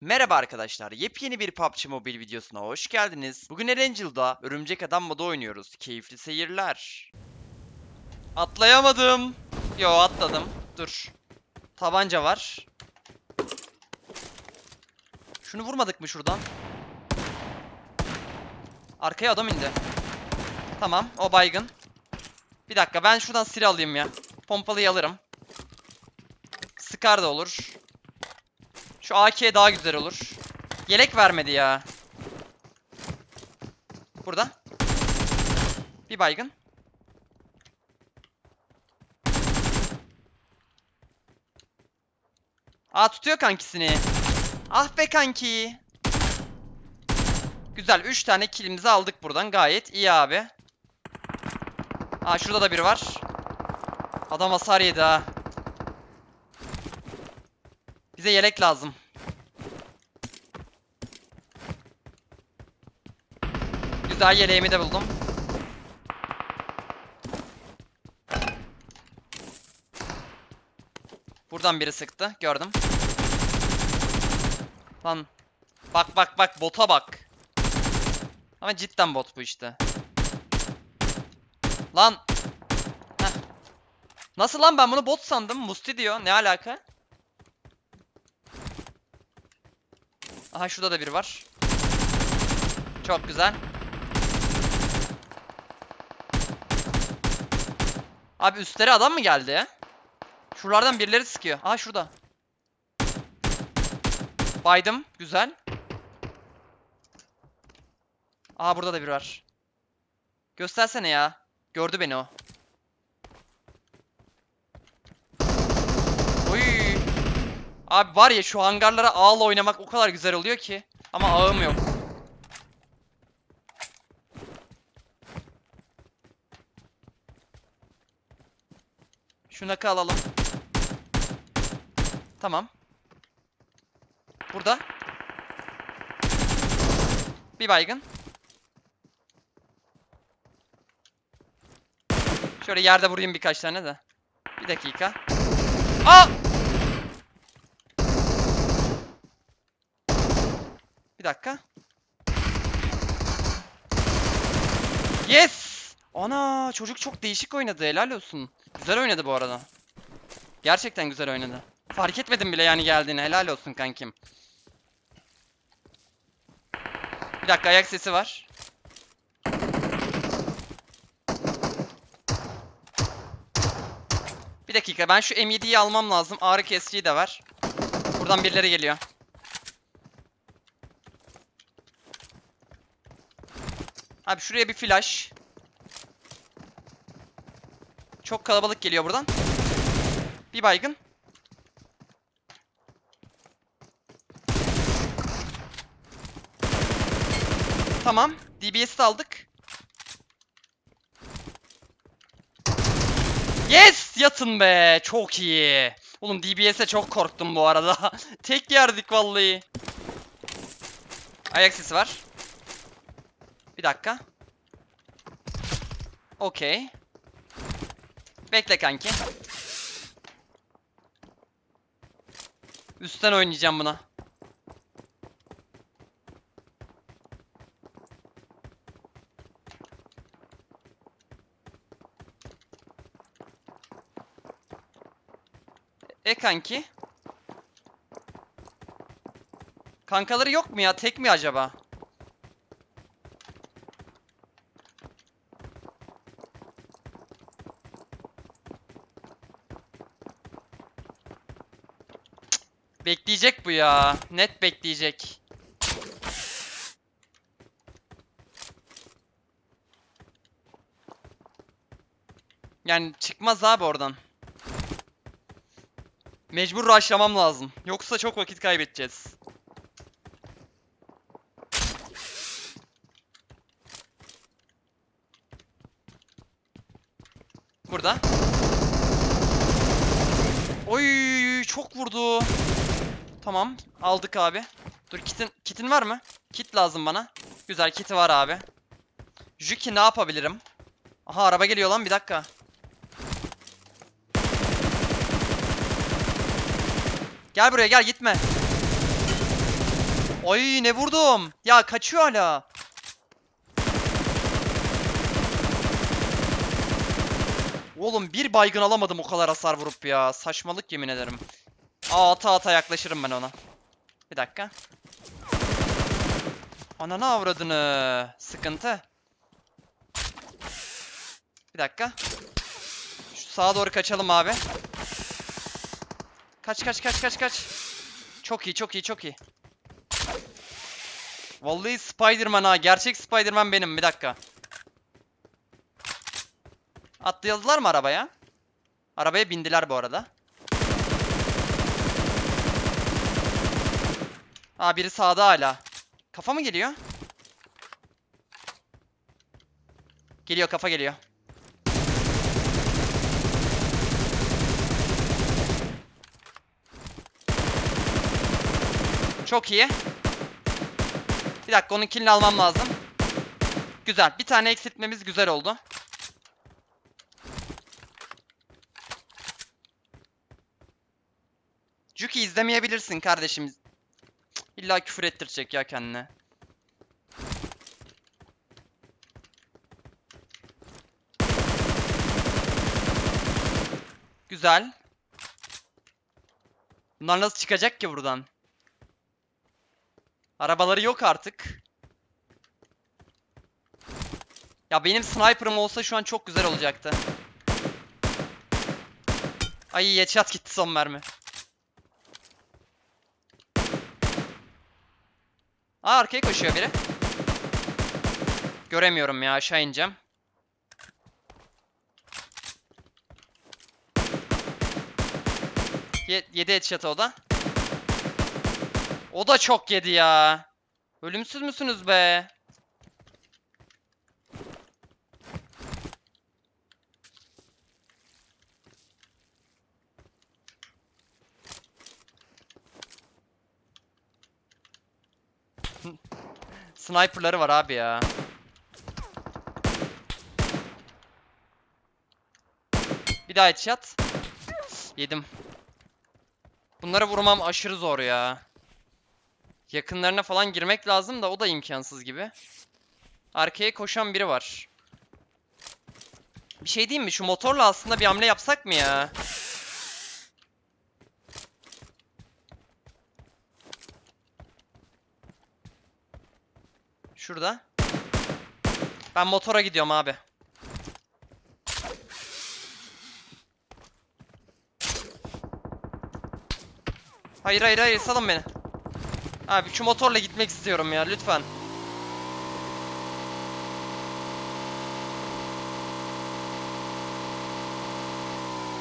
Merhaba arkadaşlar, yepyeni bir PUBG Mobile videosuna hoş geldiniz. Bugün Erangel'da Örümcek Adam modu oynuyoruz. Keyifli seyirler. Atlayamadım. Yo atladım. Dur. Tabanca var. Şunu vurmadık mı şuradan? Arkaya adam indi. Tamam, o baygın. Bir dakika, ben şuradan silah alayım ya. Pompalıyı alırım. Scar da olur. Şu AK daha güzel olur. Yelek vermedi ya. Burada. Bir baygın. Aa tutuyor kankisini. Ah be kanki. Güzel 3 tane kilimizi aldık buradan. Gayet iyi abi. Aa şurada da biri var. Adam hasar yedi ha. Bize yelek lazım. Güzel yeleğimi de buldum. Buradan biri sıktı. Gördüm. Lan. Bak bak bak bota bak. Ama cidden bot bu işte. Lan. Heh. Nasıl lan ben bunu bot sandım. Musti diyor. Ne alaka? Aha şurada da biri var. Çok güzel. Abi üstlere adam mı geldi ya? Şuralardan birileri sıkıyor. Aha şurada. Baydım. Güzel. Aha burada da biri var. Göstersene ya. Gördü beni o. Abi var ya şu hangarlara ağla oynamak o kadar güzel oluyor ki. Ama ağım yok. Şu nakı alalım. Tamam. Burada. Bir baygın. Şöyle yerde vurayım birkaç tane de. Bir dakika. Aa! Bir dakika. Yes! Ana çocuk çok değişik oynadı helal olsun. Güzel oynadı bu arada. Gerçekten güzel oynadı. Fark etmedim bile yani geldiğini helal olsun kankim. Bir dakika ayak sesi var. Bir dakika ben şu M7'yi almam lazım. Ağrı kesiciyi de var. Buradan birileri geliyor. Abi şuraya bir flash. Çok kalabalık geliyor buradan. Bir baygın. Tamam. DBS'i de aldık. Yes! Yatın be. Çok iyi. Oğlum DBS'e çok korktum bu arada. Tek yerdik vallahi. Ayak sesi var. Bir dakika. Okey. Bekle kanki. Üstten oynayacağım buna. E kanki. Kankaları yok mu ya? Tek mi acaba? Bekleyecek bu ya. Net bekleyecek. Yani çıkmaz abi oradan. Mecbur rushlamam lazım. Yoksa çok vakit kaybedeceğiz. Burada. Oy çok vurdu. Tamam aldık abi. Dur kitin kitin var mı? Kit lazım bana. Güzel kiti var abi. Juki ne yapabilirim? Aha araba geliyor lan bir dakika. Gel buraya gel gitme. Ay ne vurdum. Ya kaçıyor hala. Oğlum bir baygın alamadım o kadar hasar vurup ya. Saçmalık yemin ederim. Aa ata ata yaklaşırım ben ona. Bir dakika. Ananı avradını. Sıkıntı. Bir dakika. Şu sağa doğru kaçalım abi. Kaç kaç kaç kaç kaç. Çok iyi çok iyi çok iyi. Vallahi Spider-Man ha. Gerçek Spider-Man benim. Bir dakika. Atlayadılar mı arabaya? Arabaya bindiler bu arada. Aa biri sağda hala. Kafa mı geliyor? Geliyor kafa geliyor. Çok iyi. Bir dakika onun killini almam lazım. Güzel. Bir tane eksiltmemiz güzel oldu. Juki izlemeyebilirsin kardeşim. İlla küfür ettirecek ya kendine. Güzel. Bunlar nasıl çıkacak ki buradan? Arabaları yok artık. Ya benim sniper'ım olsa şu an çok güzel olacaktı. Ay headshot gitti son mermi. Aa arkaya koşuyor biri. Göremiyorum ya aşağı ineceğim. Ye yedi headshot o da. O da çok yedi ya. Ölümsüz müsünüz be? Sniper'ları var abi ya. Bir daha headshot. Yedim. Bunlara vurmam aşırı zor ya. Yakınlarına falan girmek lazım da o da imkansız gibi. Arkaya koşan biri var. Bir şey diyeyim mi? Şu motorla aslında bir hamle yapsak mı ya? Şurada. Ben motora gidiyorum abi. Hayır hayır hayır salın beni. Abi şu motorla gitmek istiyorum ya lütfen.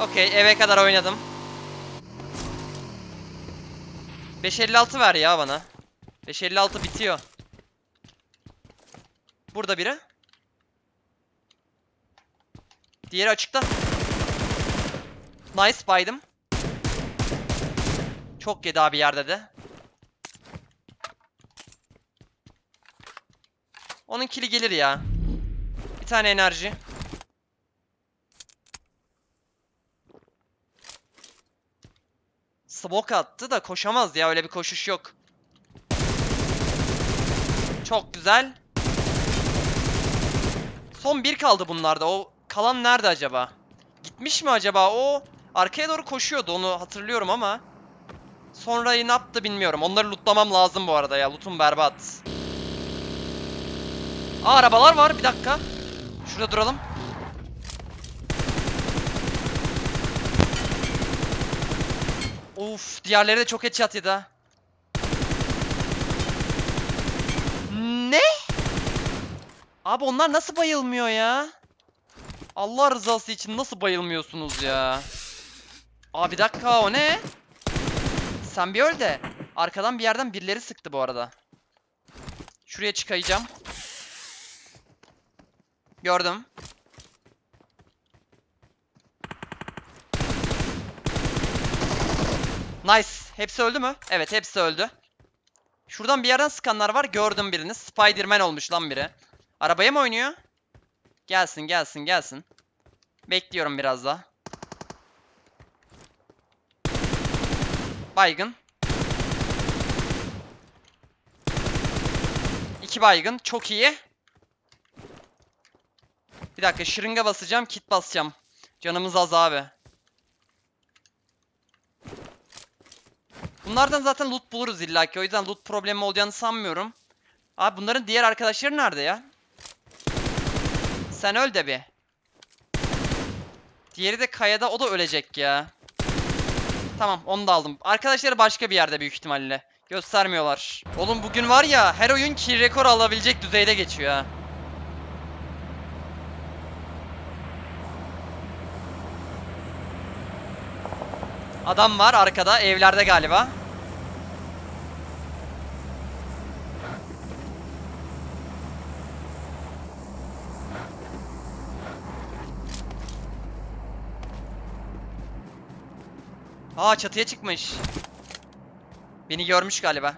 Okey eve kadar oynadım. 556 ver ya bana. 556 bitiyor. Burada biri. Diğeri açıkta. Nice baydım. Çok yedi abi yerde de. Onun kili gelir ya. Bir tane enerji. Smoke attı da koşamaz ya öyle bir koşuş yok. Çok güzel. Son bir kaldı bunlarda. O kalan nerede acaba? Gitmiş mi acaba? O arkaya doğru koşuyordu onu hatırlıyorum ama. Sonra ne yaptı bilmiyorum. Onları lootlamam lazım bu arada ya. Lootum berbat. Aa arabalar var bir dakika. Şurada duralım. Of diğerleri de çok headshot yedi ha. Ne? Abi onlar nasıl bayılmıyor ya? Allah rızası için nasıl bayılmıyorsunuz ya? Aa bir dakika o ne? Sen bir öl de. Arkadan bir yerden birileri sıktı bu arada. Şuraya çıkayacağım. Gördüm. Nice. Hepsi öldü mü? Evet hepsi öldü. Şuradan bir yerden sıkanlar var. Gördüm birini. Spider-Man olmuş lan biri. Arabaya mı oynuyor? Gelsin gelsin gelsin. Bekliyorum biraz daha. Baygın. İki baygın. Çok iyi. Bir dakika şırınga basacağım. Kit basacağım. Canımız az abi. Bunlardan zaten loot buluruz illaki. O yüzden loot problemi olacağını sanmıyorum. Abi bunların diğer arkadaşları nerede ya? Sen öl de bir. Diğeri de kayada o da ölecek ya. Tamam onu da aldım. Arkadaşları başka bir yerde büyük ihtimalle. Göstermiyorlar. Oğlum bugün var ya her oyun kill rekor alabilecek düzeyde geçiyor ha. Adam var arkada evlerde galiba. Aa çatıya çıkmış. Beni görmüş galiba.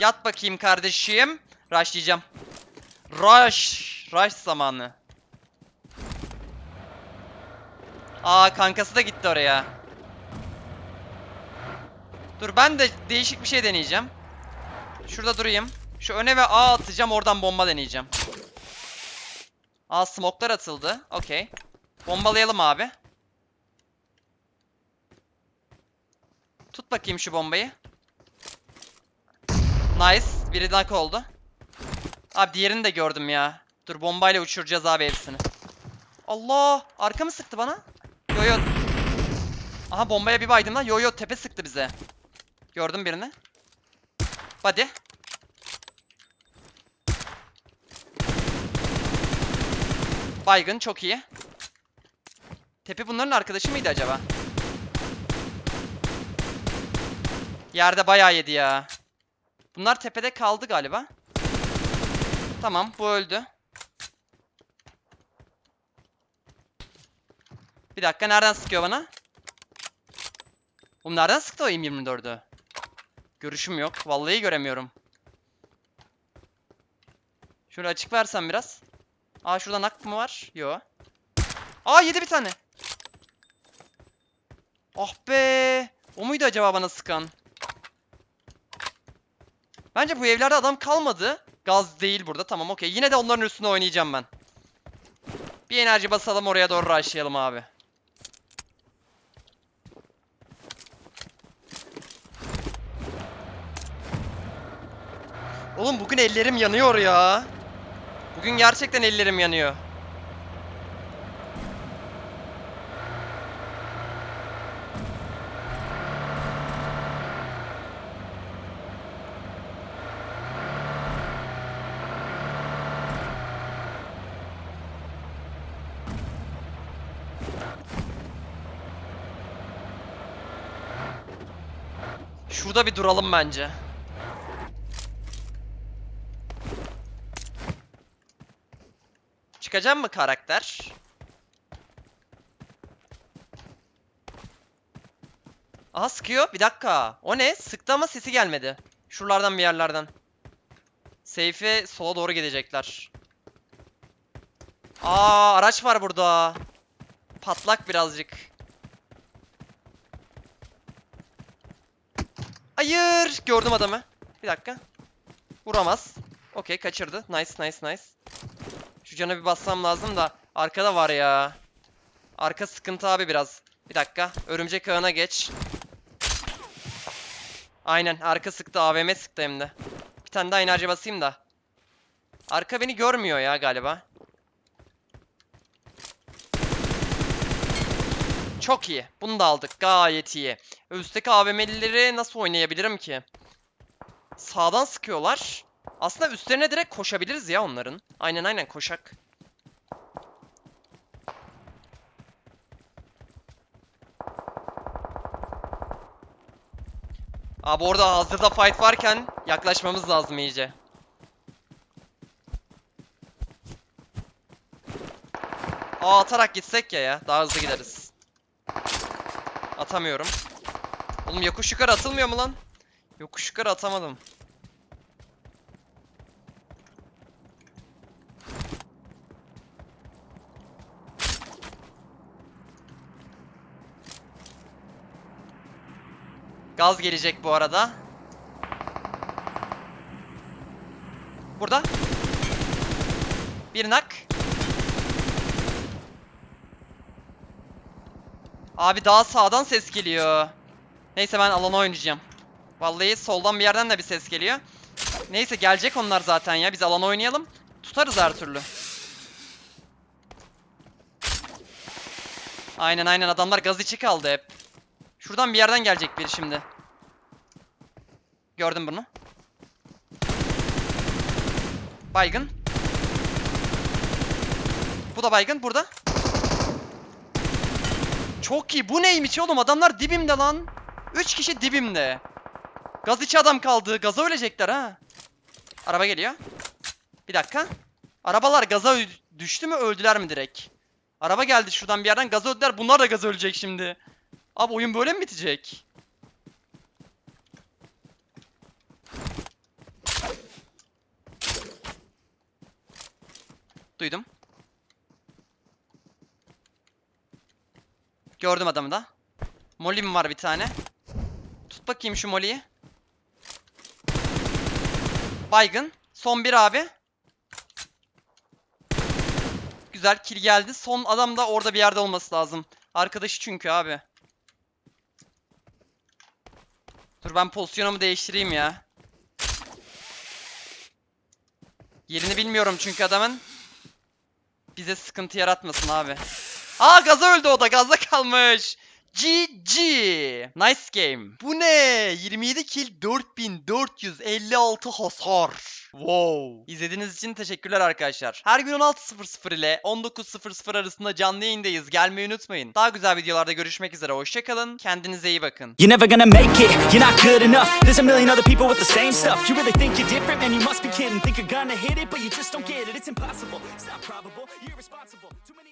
Yat bakayım kardeşim. Rushlayacağım. Rush. Rush zamanı. Aa kankası da gitti oraya. Dur ben de değişik bir şey deneyeceğim. Şurada durayım. Şu öne ve A atacağım oradan bomba deneyeceğim. Aa smoklar atıldı. Okey. Bombalayalım abi. Tut bakayım şu bombayı. Nice. Biri knock oldu. Abi diğerini de gördüm ya. Dur bombayla uçuracağız abi hepsini. Allah! Arka mı sıktı bana? Yo yo. Aha bombaya bir baydım lan. Yo yo tepe sıktı bize. Gördüm birini. Hadi. Baygın çok iyi. Tepe bunların arkadaşı mıydı acaba? Yerde bayağı yedi ya. Bunlar tepede kaldı galiba. Tamam bu öldü. Bir dakika nereden sıkıyor bana? Oğlum nereden sıktı o M24'ü? Görüşüm yok. Vallahi göremiyorum. Şöyle açık versem biraz. Aa şurada nak mı var? Yo. Aa yedi bir tane. Ah be. O muydu acaba bana sıkan? Bence bu evlerde adam kalmadı. Gaz değil burada. Tamam okey. Yine de onların üstüne oynayacağım ben. Bir enerji basalım oraya doğru rushlayalım abi. Oğlum bugün ellerim yanıyor ya. Bugün gerçekten ellerim yanıyor. Şurada bir duralım bence. Çıkacak mı karakter? Aha sıkıyor. Bir dakika. O ne? Sıktı ama sesi gelmedi. Şuralardan bir yerlerden. Seyfe sola doğru gidecekler. Aa araç var burada. Patlak birazcık. Hayır. Gördüm adamı. Bir dakika. Vuramaz. Okey kaçırdı. Nice nice nice. Şu cana bir bassam lazım da. Arkada var ya. Arka sıkıntı abi biraz. Bir dakika. Örümcek ağına geç. Aynen. Arka sıktı. AVM sıktı hem de. Bir tane daha enerji basayım da. Arka beni görmüyor ya galiba. Çok iyi. Bunu da aldık. Gayet iyi. Üstteki AVM'lileri nasıl oynayabilirim ki? Sağdan sıkıyorlar. Aslında üstlerine direkt koşabiliriz ya onların. Aynen aynen koşak. Abi orada hazırda fight varken yaklaşmamız lazım iyice. Aa atarak gitsek ya ya. Daha hızlı gideriz. Atamıyorum. Oğlum yokuş yukarı atılmıyor mu lan? Yokuş yukarı atamadım. Gaz gelecek bu arada. Burada. Bir nak. Abi daha sağdan ses geliyor. Neyse ben alana oynayacağım. Vallahi soldan bir yerden de bir ses geliyor. Neyse gelecek onlar zaten ya. Biz alana oynayalım. Tutarız her türlü. Aynen aynen adamlar gaz içi kaldı hep. Şuradan bir yerden gelecek biri şimdi. Gördüm bunu. Baygın. Bu da baygın burada. Çok iyi. Bu neymiş oğlum? Adamlar dibimde lan. 3 kişi dibimde. Gaz içi adam kaldı. Gaza ölecekler ha. Araba geliyor. Bir dakika. Arabalar gaza düştü mü öldüler mi direkt? Araba geldi şuradan bir yerden gaza öldüler. Bunlar da gaza ölecek şimdi. Abi oyun böyle mi bitecek? Duydum. Gördüm adamı da. Molim var bir tane. Tut bakayım şu moliyi. Baygın. Son bir abi. Güzel kill geldi. Son adam da orada bir yerde olması lazım. Arkadaşı çünkü abi. Dur ben pozisyonumu değiştireyim ya. Yerini bilmiyorum çünkü adamın. Bize sıkıntı yaratmasın abi. Aa gaza öldü o da gazda kalmış. GG. Nice game. Bu ne? 27 kill 4456 hasar. Wow. İzlediğiniz için teşekkürler arkadaşlar. Her gün 16.00 ile 19.00 arasında canlı yayındayız. Gelmeyi unutmayın. Daha güzel videolarda görüşmek üzere. Hoşçakalın. Kendinize iyi bakın. You're never gonna make it, you're not good enough. There's a million other people with the same stuff. You really think you're different, man? You must be kidding. Think you're gonna hit it, but you just don't get it. It's impossible, it's not probable, you're irresponsible.